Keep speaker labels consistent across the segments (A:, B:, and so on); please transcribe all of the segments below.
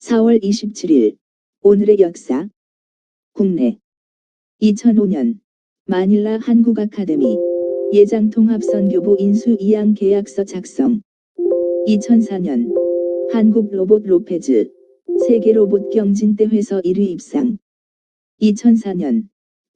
A: 4월 27일 오늘의 역사. 국내 2005년 마닐라 한국 아카데미 예장 통합선교부 인수 이양 계약서 작성. 2004년 한국 로봇 로페즈 세계 로봇 경진대회서 1위 입상. 2004년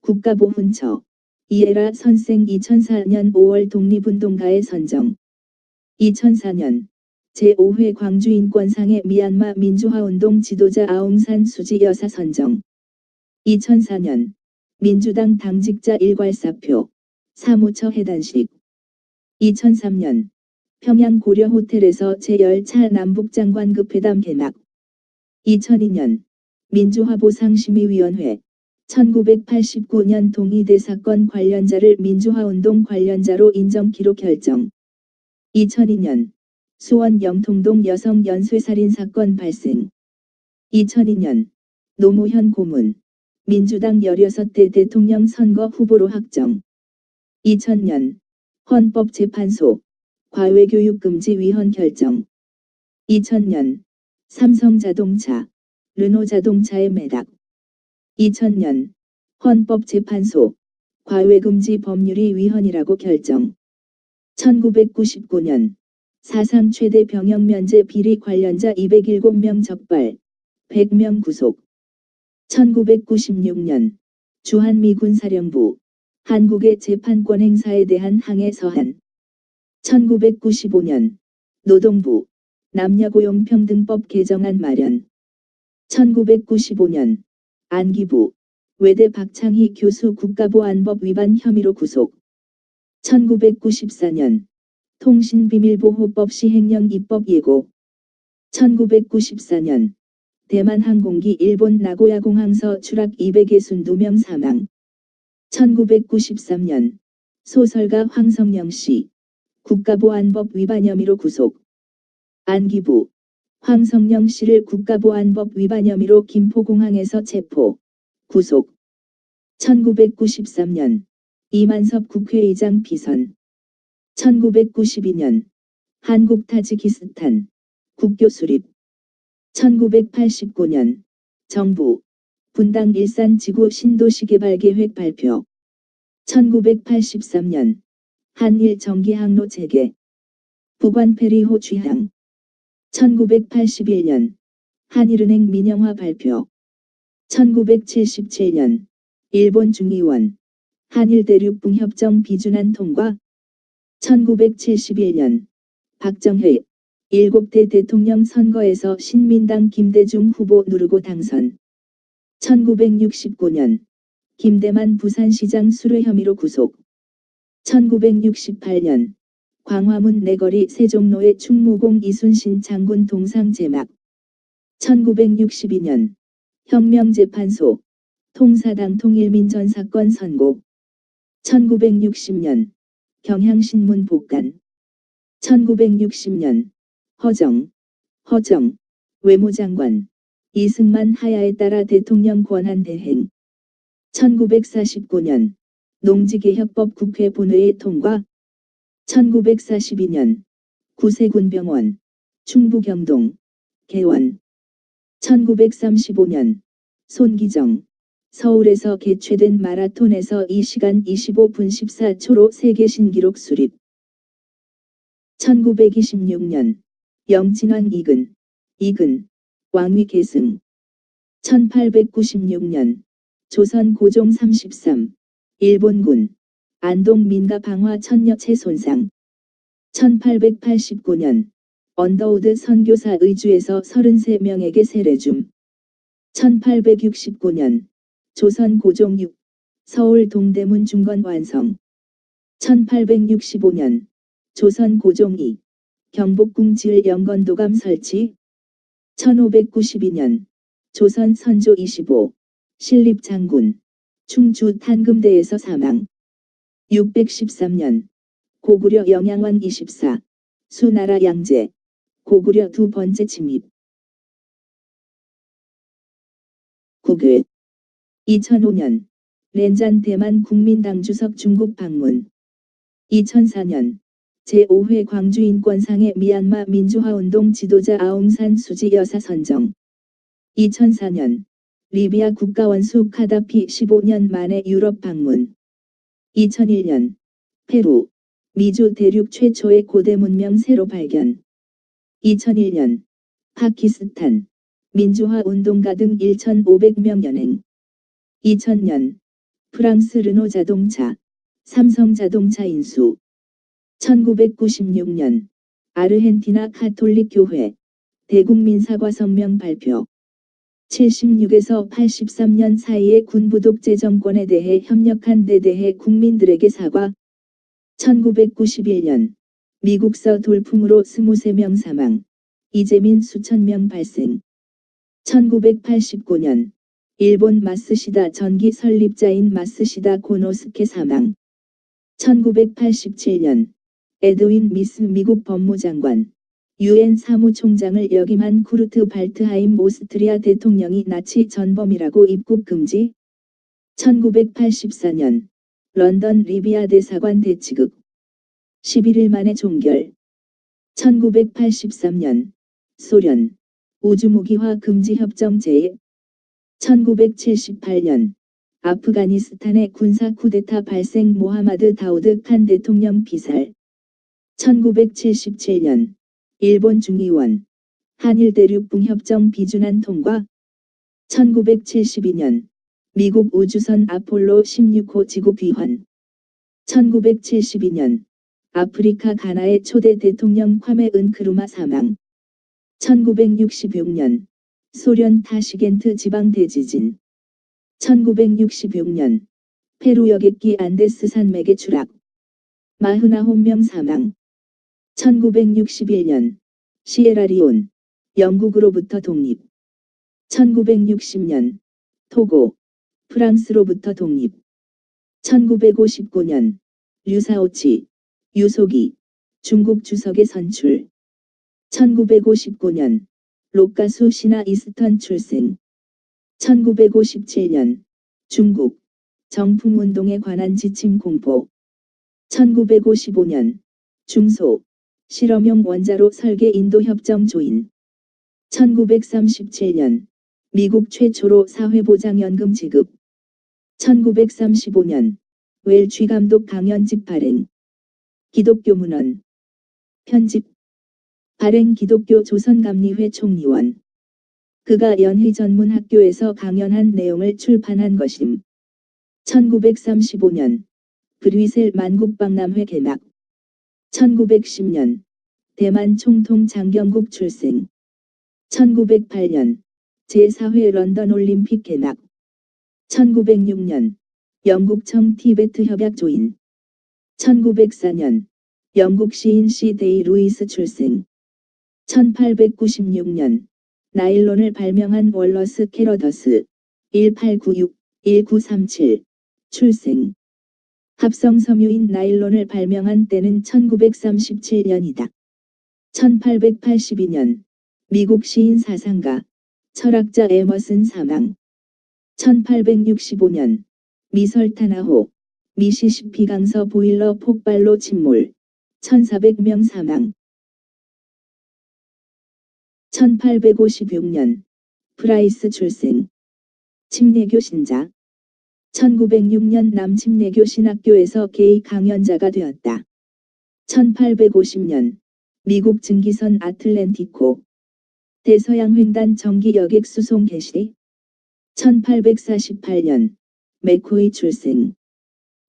A: 국가보훈처 이에라 선생 2004년 5월 독립운동가의 선정. 2004년 제5회 광주인권상의 미얀마 민주화운동 지도자 아웅산 수지 여사 선정. 2004년 민주당 당직자 일괄사표. 사무처 해단식. 2003년 평양 고려 호텔에서 제10차 남북장관급 회담 개막. 2002년 민주화 보상심의위원회. 1989년 동의대 사건 관련자를 민주화운동 관련자로 인정 기록 결정. 2002년 수원 영통동 여성 연쇄살인 사건 발생. 2002년 노무현 고문. 민주당 16대 대통령 선거 후보로 확정. 2000년 헌법재판소 과외교육금지위헌 결정. 2000년 삼성자동차 르노자동차의 매각. 2000년 헌법재판소 과외금지 법률이 위헌이라고 결정. 1999년 사상 최대 병역 면제 비리 관련자 207명 적발 100명 구속. 1996년 주한미군 사령부 한국의 재판권 행사에 대한 항해 서한. 1995년 노동부 남녀고용평등법 개정안 마련. 1995년 안기부 외대 박창희 교수 국가보안법 위반 혐의로 구속. 1994년 통신비밀보호법 시행령 입법 예고. 1994년 대만 항공기 일본 나고야 공항서 추락 262명 사망. 1993년 소설가 황성영 씨 국가보안법 위반 혐의로 구속. 안기부 황성영 씨를 국가보안법 위반 혐의로 김포공항에서 체포 구속. 1993년 이만섭 국회의장 비선 1992년 한국 타지키스탄 국교 수립. 1989년 정부 분당 일산 지구 신도시 개발 계획 발표. 1983년 한일 정기 항로 재개. 북한 페리호 취향. 1981년 한일은행 민영화 발표. 1977년 일본 중의원 한일 대륙붕 협정 비준안 통과 1971년 박정희 7대 대통령 선거에서 신민당 김대중 후보 누르고 당선. 1969년 김대만 부산시장 수뢰 혐의로 구속. 1968년 광화문 내거리 세종로의 충무공 이순신 장군 동상 제막. 1962년 혁명재판소 통사당 통일민전 사건 선고. 1960년 경향신문 복간. 1960년. 허정. 허정. 외무장관. 이승만 하야에 따라 대통령 권한 대행. 1949년. 농지개혁법 국회 본회의 통과. 1942년. 구세군병원. 충북경동. 개원. 1935년. 손기정 서울에서 개최된 마라톤에서 2시간 25분 14초로 세계 신기록 수립. 1926년 영진왕 이근 이근 왕위 계승. 1896년 조선 고종 33 일본군 안동 민가 방화 천녀체 손상. 1889년 언더우드 선교사 의주에서 33명에게 세례 줌. 1869년 조선 고종 6 서울 동대문 중건 완성. 1865년 조선 고종 2 경복궁 질 영건도감 설치. 1592년 조선 선조 25 신립 장군 충주 탄금대에서 사망. 613년 고구려 영양왕 24 수나라 양제 고구려 두 번째 침입. 국외 2005년. 렌잔 대만 국민당 주석 중국 방문. 2004년. 제5회 광주인권상의 미얀마 민주화운동 지도자 아웅산 수지 여사 선정. 2004년. 리비아 국가원수 카다피 15년 만에 유럽 방문. 2001년. 페루. 미주 대륙 최초의 고대 문명 새로 발견. 2001년. 파키스탄. 민주화 운동가 등 1,500명 연행 2000년. 프랑스 르노 자동차. 삼성 자동차 인수. 1996년. 아르헨티나 카톨릭 교회. 대국민 사과 성명 발표. 76에서 83년 사이에 군부독재 정권에 대해 협력한 데 대해 국민들에게 사과. 1991년. 미국서 돌풍으로 23명 사망. 이재민 수천 명 발생. 1989년 일본 마스시다 전기 설립자인 마스시다 고노스케 사망. 1987년 에드윈 미스 미국 법무장관. 유엔 사무총장을 역임한 쿠르트 발트하임 오스트리아 대통령이 나치 전범이라고 입국 금지. 1984년 런던 리비아 대사관 대치극. 11일 만에 종결. 1983년 소련 우주무기화 금지 협정 제 1978년 아프가니스탄의 군사 쿠데타 발생 모하마드 다우드 칸 대통령 피살. 1977년 일본 중의원 한일 대륙붕 협정 비준안 통과. 1972년 미국 우주선 아폴로 16호 지구 귀환 1972년 아프리카 가나의 초대 대통령 콰메 은크루마 사망. 1966년 소련 타시겐트 지방 대지진. 1966년. 페루 여객기 안데스 산맥의 추락. 49명 사망. 1961년. 시에라리온. 영국으로부터 독립. 1960년. 토고. 프랑스로부터 독립. 1959년. 류사오치. 유소기 중국 주석의 선출. 1959년 록가수 신화 이스턴 출생. 1957년 중국 정풍운동에 관한 지침 공포. 1955년 중소 실험용 원자로 설계 인도협정 조인. 1937년 미국 최초로 사회보장연금 지급. 1935년 웰쥐 감독 강연 집 발행. 기독교 문헌. 편집 발행 기독교 조선감리회 총리원. 그가 연희 전문 학교에서 강연한 내용을 출판한 것임. 1935년. 브뤼셀 만국박람회 개막. 1910년. 대만 총통 장경국 출생. 1908년. 제4회 런던 올림픽 개막. 1906년. 영국청 티베트 협약 조인. 1904년. 영국 시인 시 데이 루이스 출생 1896년 나일론을 발명한 월러스 캐러더스 1896-1937 출생. 합성 섬유인 나일론을 발명한 때는 1937년이다. 1882년 미국 시인 사상가 철학자 에머슨 사망. 1865년 미설타나호 미시시피 강서 보일러 폭발로 침몰. 1400명 사망 1856년 프라이스 출생. 침례교 신자. 1906년 남침례교 신학교에서 개의 강연자가 되었다. 1850년 미국 증기선 아틀랜티코 대서양 횡단 정기 여객 수송 개시. 1848년 맥코이 출생.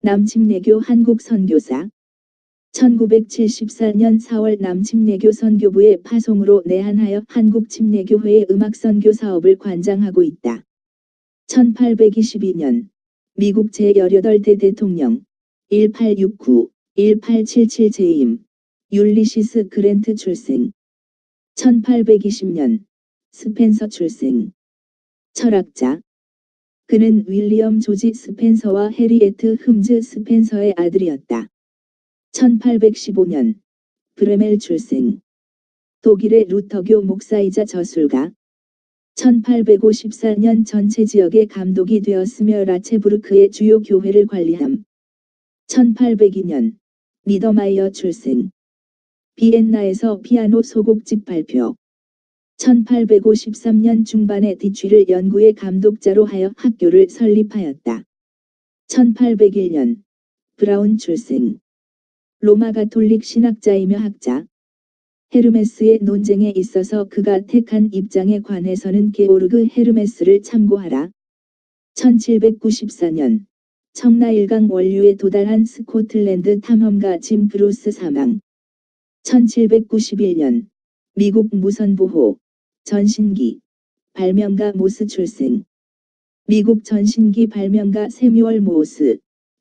A: 남침례교 한국 선교사 1974년 4월 남침례교 선교부의 파송으로 내한하여 한국침례교회의 음악선교 사업을 관장하고 있다. 1822년 미국 제18대 대통령 1869-1877 재임 율리시스 그랜트 출생 1820년 스펜서 출생 철학자 그는 윌리엄 조지 스펜서와 해리에트 흠즈 스펜서의 아들이었다. 1815년. 브레멜 출생. 독일의 루터교 목사이자 저술가. 1854년 전체 지역의 감독이 되었으며 라체부르크의 주요 교회를 관리함. 1802년. 니더마이어 출생. 비엔나에서 피아노 소곡집 발표. 1853년 중반에 디취를 연구의 감독자로 하여 학교를 설립하였다. 1801년. 브라운 출생 로마 가톨릭 신학자이며 학자. 헤르메스의 논쟁에 있어서 그가 택한 입장에 관해서는 게오르그 헤르메스를 참고하라. 1794년 청나일강 원류에 도달한 스코틀랜드 탐험가 짐 브루스 사망. 1791년 미국 무선보호 전신기 발명가 모스 출생. 미국 전신기 발명가 세뮤얼 모스.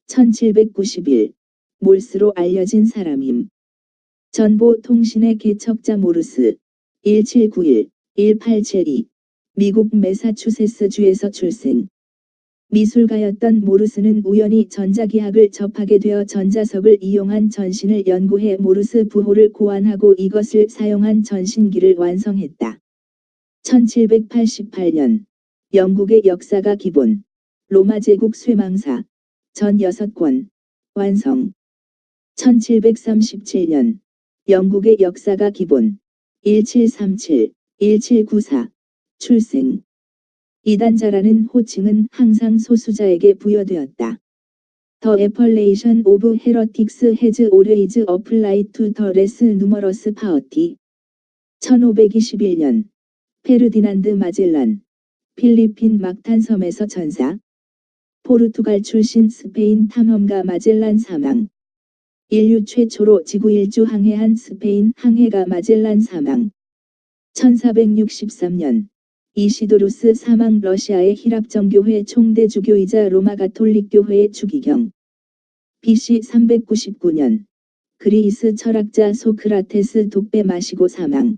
A: 1791 몰스로 알려진 사람임. 전보통신의 개척자 모르스 1791-1872 미국 매사추세츠주에서 출생. 미술가였던 모르스는 우연히 전자기학을 접하게 되어 전자석을 이용한 전신을 연구해 모르스 부호를 고안하고 이것을 사용한 전신기를 완성했다. 1788년 영국의 역사가 기본. 로마 제국 쇠망사. 전 6권. 완성 1737년. 영국의 역사가 기본. 1737, 1794 출생. 이단자라는 호칭은 항상 소수자에게 부여되었다. The appellation of heretics has always applied to the less numerous party. 1521년. 페르디난드 마젤란. 필리핀 막탄섬에서 전사. 포르투갈 출신 스페인 탐험가 마젤란 사망 인류 최초로 지구 일주 항해한 스페인 항해가 마젤란 사망. 1463년 이시도루스 사망 러시아의 히랍정교회 총대주교이자 로마 가톨릭교회의 주기경. BC 399년 그리스 철학자 소크라테스 독배 마시고 사망